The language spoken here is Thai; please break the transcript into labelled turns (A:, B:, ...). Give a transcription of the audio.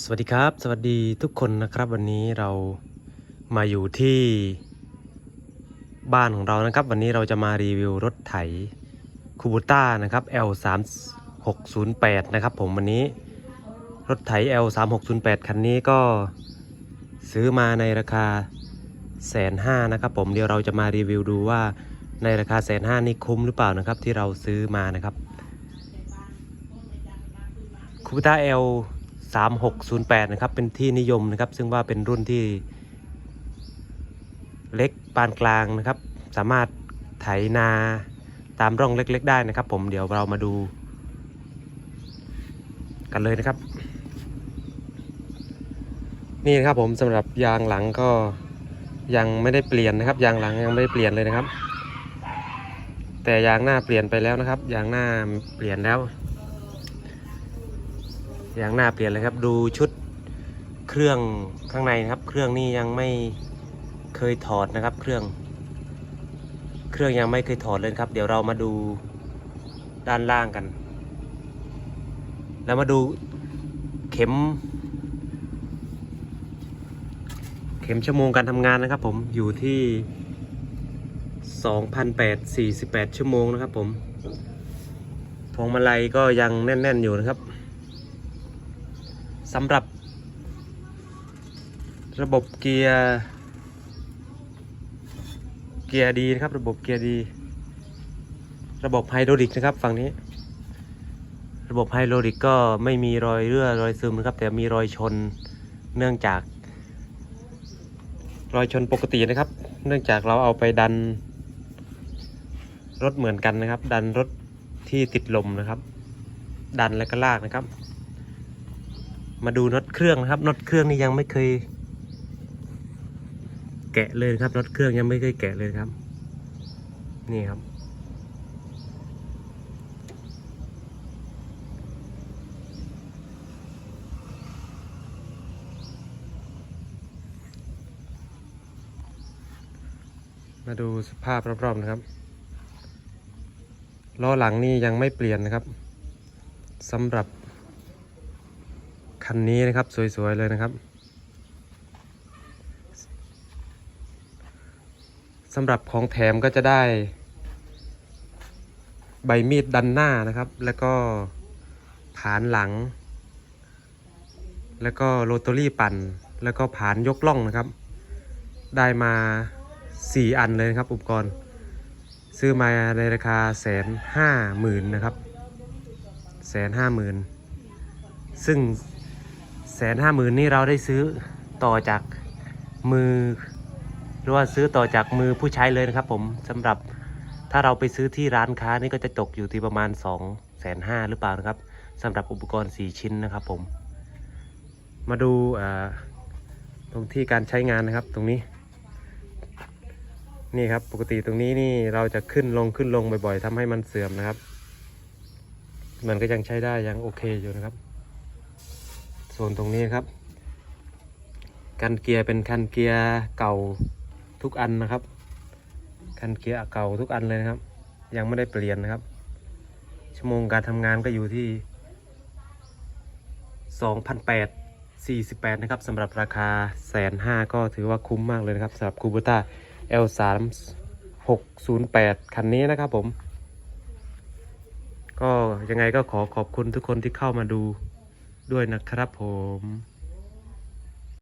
A: สวัสดีครับ สวัสดีทุกคนนะครับ วันนี้เรามาอยู่ที่บ้านของเรานะครับ วันนี้เราจะมารีวิวรถไถคูบูต้านะครับ L 3 6 0 8นะครับผมวันนี้รถไถ L 3 6 0 8คันนี้ก็ซื้อมาในราคาแสนห้านะครับผมเดี๋ยวเราจะมารีวิวดูว่าในราคาแสนห้านี่คุ้มหรือเปล่านะครับที่เราซื้อมานะครับคูบูต้า L 3608 นะครับ เป็นที่นิยมนะครับ ซึ่งว่าเป็นรุ่นที่เล็กปานกลางนะครับ สามารถไถนาตามร่องเล็ก ๆ ได้นะครับ ผมเดี๋ยวเรามาดู กันเลยนะครับ นี่นะครับผมสำหรับยางหลังก็ยังไม่ได้เปลี่ยนนะครับ ยางหลังยังไม่ได้เปลี่ยนเลยนะครับ แต่ยางหน้าเปลี่ยนไปแล้วนะครับ ยางหน้าเปลี่ยนแล้ว ย่างหน้าเปลี่ยนเลยครับ ดูชุดเครื่องข้างในนะครับ เครื่องนี่ยังไม่เคยถอดนะครับ เครื่อง เครื่องยังไม่เคยถอดเลยครับ เดี๋ยวเรามาดูด้านล่างกัน แล้วมาดูเข็ม เข็มชั่วโมงการทำงานนะครับ ผมอยู่ที่2,848 ชั่วโมงนะครับ ผมพวงมาลัยก็ยังแน่น ๆ อยู่นะครับ สำหรับระบบเกียร์เกียร์ดีนะครับ ระบบเกียร์ดี ระบบไฮดรอลิกนะครับฝั่งนี้ ระบบไฮดรอลิกก็ไม่มีรอยเรื่อรอยซึมนะครับ แต่มีรอยชนเนื่องจาก รอยชนปกตินะครับ เนื่องจากเราเอาไปดัน รถเหมือนกันนะครับ ดันรถที่ติดลมนะครับ ดันแล้วก็ลากนะครับ มาดูน็อตเครื่องนะครับน็อตเครื่องนี่ยังไม่เคย แกะเลยครับน็อตเครื่องยังไม่เคยแกะเลยครับ นี่ครับ มาดูสภาพรอบๆนะครับล้อหลังนี่ยังไม่เปลี่ยนนะครับสำหรับ คันนี้นะครับ สวย ๆ เลยนะครับสำหรับของแถมก็จะได้ ใบมีดดันหน้านะครับ แล้วก็ผานหลัง แล้วก็โรตารี่ปั่น แล้วก็ผานยกล่องนะครับ ได้มา 4 อันเลยนะครับ อุปกรณ์ ซื้อมาในราคาแสนห้าหมื่นนะครับแสนห้าหมื่นซึ่ง แสนห้าหมื่นนี่เราได้ซื้อต่อจากมือ หรือว่าซื้อต่อจากมือผู้ใช้เลยนะครับผมสำหรับถ้าเราไปซื้อที่ร้านค้านี่ก็จะตกอยู่ที่ประมาณ2องแสนห้าหรือเปล่านะครับสำหรับอุปกรณ์ 4 ชิ้นนะครับผม มาดูตรงที่การใช้งานนะครับตรงนี้ นี่ครับปกติตรงนี้นี่เราจะขึ้นลงขึ้นลงบ่อยๆทำให้มันเสื่อมนะครับ มันก็ยังใช้ได้ยังโอเคอยู่นะครับ ส่วนตรงนี้ครับ กันเกียร์เป็นคันเกียร์เก่าทุกอันนะครับ คันเกียร์เก่าทุกอันเลยนะครับ ยังไม่ได้เปลี่ยนนะครับ ชั่วโมงการทำงานก็อยู่ที่2,848 นะครับสำหรับราคาแสนห้าก็ถือว่าคุ้มมากเลยนะครับสำหรับคูบูต้า L 3 6 0 8 คันนี้นะครับผม ก็ยังไงก็ขอขอบคุณทุกคนที่เข้ามาดู ด้วยนะครับผม